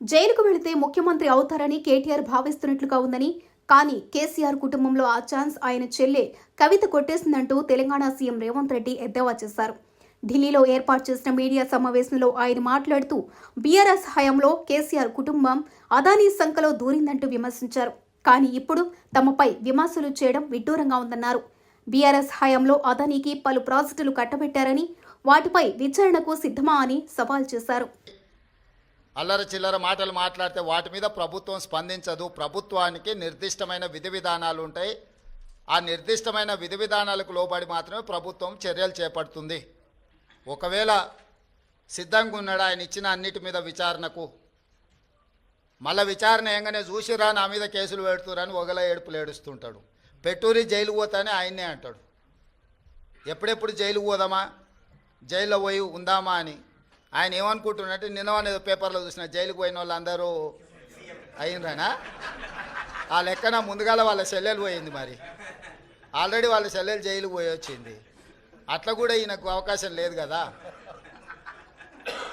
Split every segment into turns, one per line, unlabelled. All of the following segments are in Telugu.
జైలుకు వెళితే ముఖ్యమంత్రి అవుతారని కేటీఆర్ భావిస్తున్నట్లుగా ఉందని. కానీ కేసీఆర్ కుటుంబంలో ఆ ఛాన్స్ ఆయన చెల్లె కవిత కొట్టేసిందంటూ తెలంగాణ సీఎం రేవంత్ రెడ్డి ఎద్దేవా చేశారు. ఢిల్లీలో ఏర్పాటు చేసిన మీడియా సమావేశంలో ఆయన మాట్లాడుతూ బీఆర్ఎస్ హయాంలో కేసీఆర్ కుటుంబం అదానీ సంఖలో దూరిందంటూ విమర్శించారు. కానీ ఇప్పుడు తమపై విమర్శలు చేయడం విడ్డూరంగా ఉందన్నారు. బీఆర్ఎస్ హయాంలో అదానీకి పలు ప్రాజెక్టులు కట్టబెట్టారని వాటిపై విచారణకు సిద్ధమా అని సవాల్ చేశారు.
అల్లర చిల్లర మాటలు మాట్లాడితే వాటి మీద ప్రభుత్వం స్పందించదు. ప్రభుత్వానికి నిర్దిష్టమైన విధి విధానాలు ఉంటాయి. ఆ నిర్దిష్టమైన విధి విధానాలకు లోబడి మాత్రమే ప్రభుత్వం చర్యలు చేపడుతుంది. ఒకవేళ సిద్ధంగా ఉన్నాడు ఆయన ఇచ్చిన అన్నిటి మీద విచారణకు. మళ్ళీ విచారణ ఏంగానే చూసిరా నా మీద కేసులు పెడుతురని ఒకలా ఏడుపులు ఏడుస్తుంటాడు. పెట్టూరి జైలు పోతానే ఆయన్నే అంటాడు. ఎప్పుడెప్పుడు జైలు పోదామా? జైల్లో పోయి ఉందామా అని. ఆయన ఏమనుకుంటున్నట్టు నిన్న అనేది పేపర్లో చూసిన జైలుకు పోయిన వాళ్ళందరూ అయినరానా? ఆ లెక్కన ముందుగాల వాళ్ళ సెల్లెలు పోయింది మరి. ఆల్రెడీ వాళ్ళ సెల్లెలు జైలుకు పోయి వచ్చింది. అట్లా కూడా ఈయనకు అవకాశం లేదు కదా.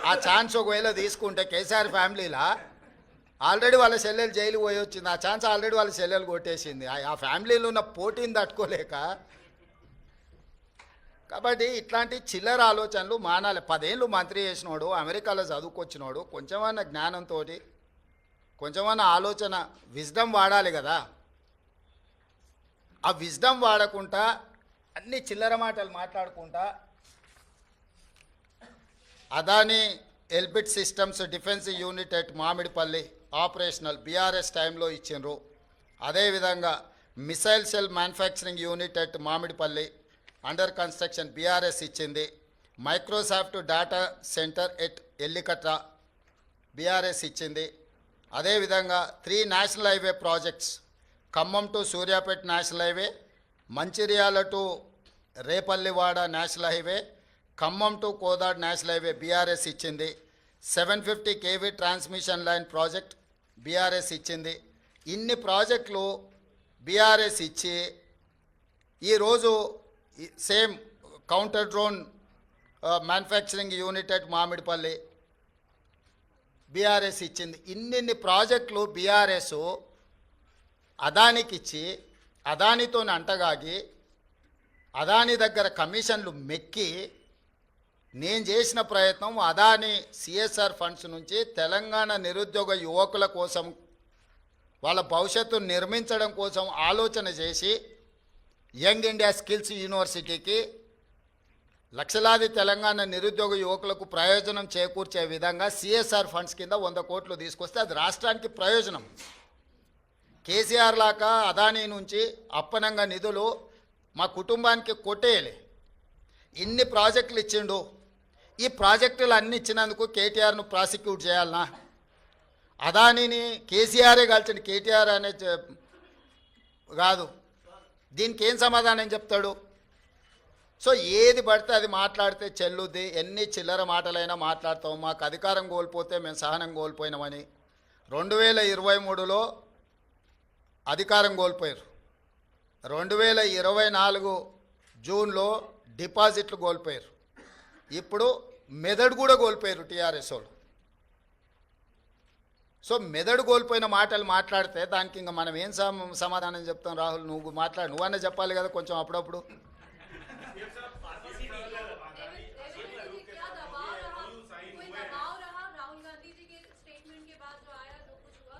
ఆ ఛాన్స్ ఒకవేళ తీసుకుంటే కేసీఆర్ ఫ్యామిలీలా? ఆల్రెడీ వాళ్ళ సెల్లెలు జైలు పోయి వచ్చింది. ఆ ఛాన్స్ ఆల్రెడీ వాళ్ళ సెల్లెలు కొట్టేసింది. ఆ ఫ్యామిలీలో ఉన్న పోటీని తట్టుకోలేక కాబట్టి ఇట్లాంటి చిల్లర ఆలోచనలు మానాలి. పదేళ్ళు మంత్రి చేసినోడు అమెరికాలో చదువుకొచ్చినోడు కొంచెమన్నా జ్ఞానంతో కొంచెమన్నా ఆలోచన విజ్డమ్ వాడాలి కదా. ఆ విజ్డమ్ వాడకుండా అన్ని చిల్లర మాటలు మాట్లాడుకుంటా Adani Elbit systems defence unit at Mamidipally operational BRS టైంలో ఇచ్చిండ్రు. అదేవిధంగా missile cell manufacturing unit at Mamidipally under construction BRS ఇచ్చింది. Microsoft data centre at Ellikatta BRS ఇచ్చింది. అదేవిధంగా three national highway projects Khammam to Suryapet national highway Mancherial to Repallewada national highway Khammam to Kodad national highway BRS ఇచ్చింది. Seven fifty KV transmission line project BRS ఇచ్చింది. ఇన్ని ప్రాజెక్టులు బీఆర్ఎస్ ఇచ్చి ఈరోజు same counter drone manufacturing unit at Mamidipally BRS ఇచ్చింది. ఇన్నిన్ని ప్రాజెక్టులు బీఆర్ఎస్ అదానికి ఇచ్చి అదానితో అంటగాగి అదాని దగ్గర కమిషన్లు మెక్కి నేను చేసిన ప్రయత్నం అదాని సిఎస్ఆర్ ఫండ్స్ నుంచి తెలంగాణ నిరుద్యోగ యువకుల కోసం వాళ్ళ భవిష్యత్తును నిర్మించడం కోసం ఆలోచన చేసి యంగ్ ఇండియా స్కిల్స్ యూనివర్సిటీకి లక్షలాది తెలంగాణ నిరుద్యోగ యువకులకు ప్రయోజనం చేకూర్చే విధంగా సిఎస్ఆర్ ఫండ్స్ కింద వంద కోట్లు తీసుకొస్తే అది రాష్ట్రానికి ప్రయోజనం. కేసీఆర్ లాగా అదానీ నుంచి అప్పనంగా నిధులు మా కుటుంబానికి కొట్టేయలే. ఇన్ని ప్రాజెక్టులు ఇచ్చిండు. ఈ ప్రాజెక్టులు అన్ని ఇచ్చినందుకు కేటీఆర్ను ప్రాసిక్యూట్ చేయాలనా? అదానీని కేసీఆరే కలిసిన కేటీఆర్ అనే కాదు. దీనికి ఏం సమాధానం చెప్తాడు? సో ఏది పడితే అది మాట్లాడితే చెల్లుద్ది. ఎన్ని చిల్లర మాటలైనా మాట్లాడతాం మాకు అధికారం కోల్పోతే మేము సహనం కోల్పోయినామని. రెండు వేల ఇరవై మూడులో అధికారం కోల్పోయారు రెండు వేల ఇరవై నాలుగు జూన్లో డిపాజిట్లు కోల్పోయారు ఇప్పుడు మెదడు కూడా కోల్పోయారు టీఆర్ఎస్ వాళ్ళు. సో మెదడు కోల్పోయిన మాటలు మాట్లాడితే దానికి ఇంకా మనం ఏం సమాధానం చెప్తాం రాహుల్? నువ్వు మాట్లాడు. నువ్వన్నా చెప్పాలి కదా కొంచెం అప్పుడప్పుడు.